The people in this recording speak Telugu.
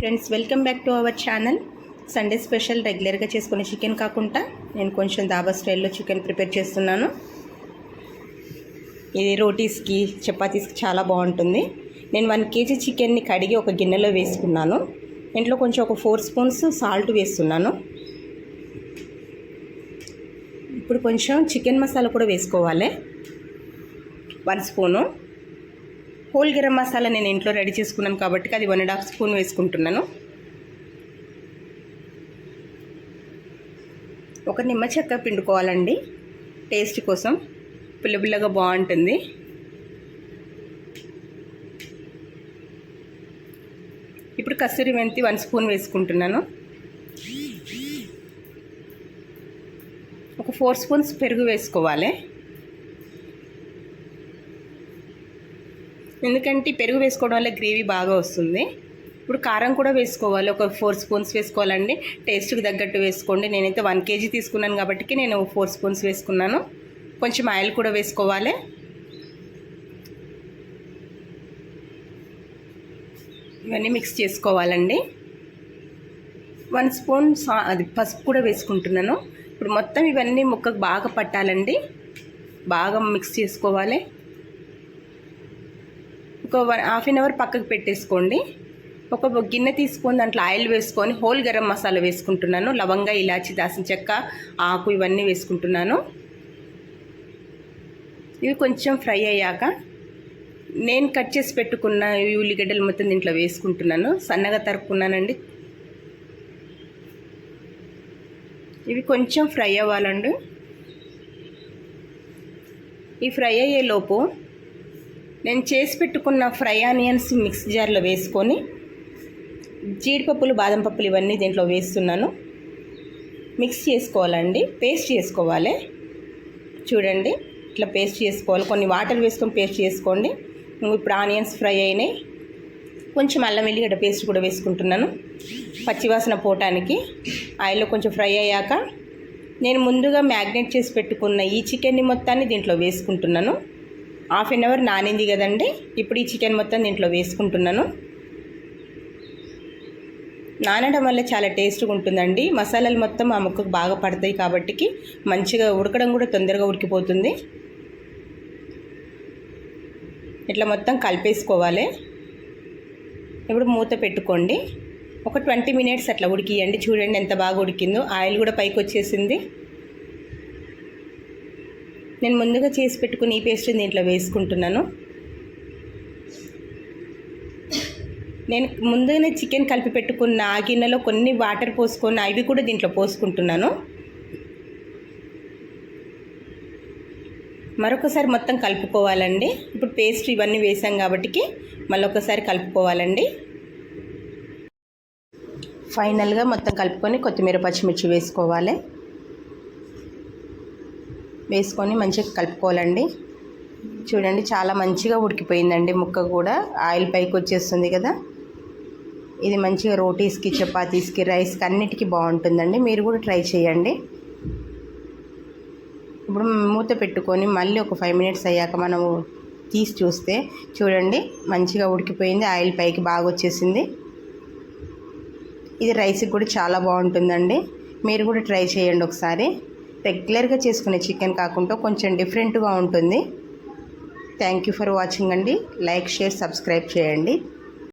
Friends welcome back to our channel Sunday special రెగ్యులర్గా చేసుకునే చికెన్ కాకుండా నేను కొంచెం దాబా స్టైల్లో చికెన్ ప్రిపేర్ చేస్తున్నాను. ఇది రోటీస్కి చపాతీస్కి చాలా బాగుంటుంది. నేను వన్ కేజీ చికెన్ని కడిగి ఒక గిన్నెలో వేసుకున్నాను. ఇంట్లో కొంచెం ఒక ఫోర్ స్పూన్స్ సాల్ట్ వేస్తున్నాను. ఇప్పుడు కొంచెం చికెన్ మసాలా కూడా వేసుకోవాలి. One spoon. Whole garam masala నేను ఇంట్లో రెడీ చేసుకున్నాను కాబట్టి అది వన్ అండ్ హాఫ్ స్పూన్ వేసుకుంటున్నాను. ఒక నిమ్మ చెక్క పిండుకోవాలండి. టేస్ట్ కోసం పిల్లబిల్లగా బాగుంటుంది. ఇప్పుడు కస్తూరి మెంతి వన్ స్పూన్ వేసుకుంటున్నాను. ఒక ఫోర్ స్పూన్స్ పెరుగు వేసుకోవాలి. ఎందుకంటే పెరుగు వేసుకోవడం వల్ల గ్రేవీ బాగా వస్తుంది. ఇప్పుడు కారం కూడా వేసుకోవాలి. ఒక ఫోర్ స్పూన్స్ వేసుకోవాలండి. టేస్ట్కి తగ్గట్టు వేసుకోండి. నేనైతే వన్ కేజీ తీసుకున్నాను కాబట్టి నేను ఫోర్ స్పూన్స్ వేసుకున్నాను. కొంచెం ఆయిల్ కూడా వేసుకోవాలి. ఇవన్నీ మిక్స్ చేసుకోవాలండి. వన్ స్పూన్ సా అది పసుపు కూడా వేసుకుంటున్నాను. ఇప్పుడు మొత్తం ఇవన్నీ ముక్కకు బాగా పట్టాలండి. బాగా మిక్స్ చేసుకోవాలి. ఒక వన్ హాఫ్ అన్ అవర్ పక్కకు పెట్టేసుకోండి. ఒక గిన్నె తీసుకొని దాంట్లో ఆయిల్ వేసుకొని హోల్ గరం మసాలా వేసుకుంటున్నాను. లవంగా ఇలాచి దాసిన చెక్క ఆకు ఇవన్నీ వేసుకుంటున్నాను. ఇవి కొంచెం ఫ్రై అయ్యాక నేను కట్ చేసి పెట్టుకున్న ఉల్లిగడ్డలు మొత్తం దీంట్లో వేసుకుంటున్నాను. సన్నగా తరుక్కున్నానండి. ఇవి కొంచెం ఫ్రై అవ్వాలండి. ఈ ఫ్రై అయ్యేలోపు నేను చేసి పెట్టుకున్న ఫ్రై ఆనియన్స్ మిక్స్ జార్లో వేసుకొని జీడిపప్పులు బాదం పప్పులు ఇవన్నీ దీంట్లో వేస్తున్నాను. మిక్స్ చేసుకోవాలండి. పేస్ట్ చేసుకోవాలి. చూడండి ఇట్లా పేస్ట్ చేసుకోవాలి. కొన్ని వాటర్ వేసుకొని పేస్ట్ చేసుకోండి. ఇప్పుడు ఆనియన్స్ ఫ్రై అయినాయి. కొంచెం అల్లం వెల్లిగడ్డ పేస్ట్ కూడా వేసుకుంటున్నాను. పచ్చివాసన పోవటానికి. ఆయిల్లో కొంచెం ఫ్రై అయ్యాక నేను ముందుగా మ్యాగ్నేట్ చేసి పెట్టుకున్న ఈ చికెన్ని మొత్తాన్ని దీంట్లో వేసుకుంటున్నాను. హాఫ్ అన్ అవర్ నానింది కదండి. ఇప్పుడు ఈ చికెన్ మొత్తం దీంట్లో వేసుకుంటున్నాను. నానడం వల్ల చాలా టేస్ట్గా ఉంటుందండి. మసాలాలు మొత్తం ఆ ముక్కకు బాగా పడతాయి కాబట్టి మంచిగా ఉడకడం కూడా తొందరగా ఉడికిపోతుంది. ఇట్లా మొత్తం కలిపేసుకోవాలి. ఇప్పుడు మూత పెట్టుకోండి. ఒక ట్వంటీ మినిట్స్ అట్లా ఉడికియండి. చూడండి ఎంత బాగా ఉడికిందో. ఆయిల్ కూడా పైకి వచ్చేసింది. నేను ముందుగా చేసి పెట్టుకుని ఈ పేస్ట్ దీంట్లో వేసుకుంటున్నాను. నేను ముందుగానే చికెన్ కలిపి పెట్టుకున్న ఆ గిన్నెలో కొన్ని వాటర్ పోసుకొని అవి కూడా దీంట్లో పోసుకుంటున్నాను. మరొకసారి మొత్తం కలుపుకోవాలండి. ఇప్పుడు పేస్ట్ ఇవన్నీ వేసాం కాబట్టి మళ్ళొకసారి కలుపుకోవాలండి. ఫైనల్గా మొత్తం కలుపుకొని కొత్తిమీర పచ్చిమిర్చి వేసుకోవాలి. వేసుకొని మంచిగా కలుపుకోవాలండి. చూడండి చాలా మంచిగా ఉడికిపోయిందండి ముక్క కూడా. ఆయిల్ పైకి వచ్చేస్తుంది కదా. ఇది మంచిగా రోటీస్కి చపాతీస్కి రైస్కి అన్నిటికీ బాగుంటుందండి. మీరు కూడా ట్రై చేయండి. ఇప్పుడు మూత పెట్టుకొని మళ్ళీ ఒక ఫైవ్ మినిట్స్ అయ్యాక మనము తీసి చూస్తే చూడండి మంచిగా ఉడికిపోయింది. ఆయిల్ పైకి బాగా వచ్చేసింది. ఇది రైస్కి కూడా చాలా బాగుంటుందండి. మీరు కూడా ట్రై చేయండి ఒకసారి. రెగ్యులర్గా చేసుకునే చికెన్ కాకుండా కొంచెం డిఫరెంట్గా ఉంటుంది. థ్యాంక్ యూ ఫర్ వాచింగ్ అండి. లైక్ షేర్ సబ్స్క్రైబ్ చేయండి.